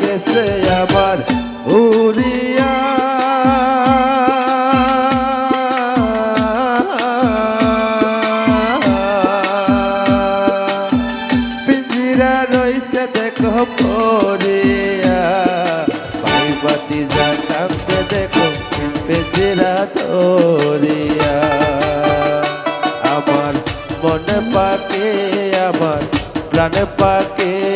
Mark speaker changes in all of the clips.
Speaker 1: গেছে আমার উড়িয়া। পিঞ্জিরা রইছে দেখো পড়িয়া। ভাই বাতি জানাতে দেখো পিঞ্জিরা ধরিয়া। আমার মনে পাকে, আমার প্রাণ পাকে।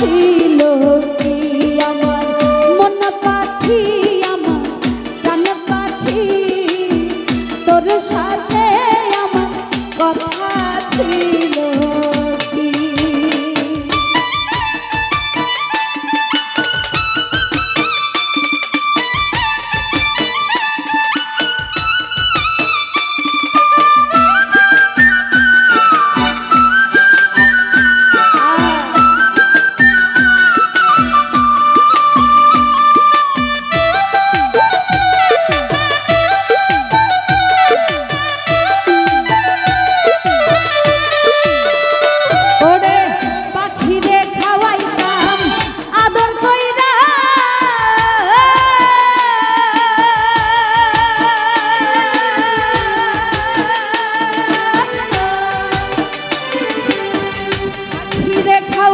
Speaker 1: ছিল।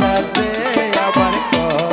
Speaker 1: সাথে
Speaker 2: আবার কর।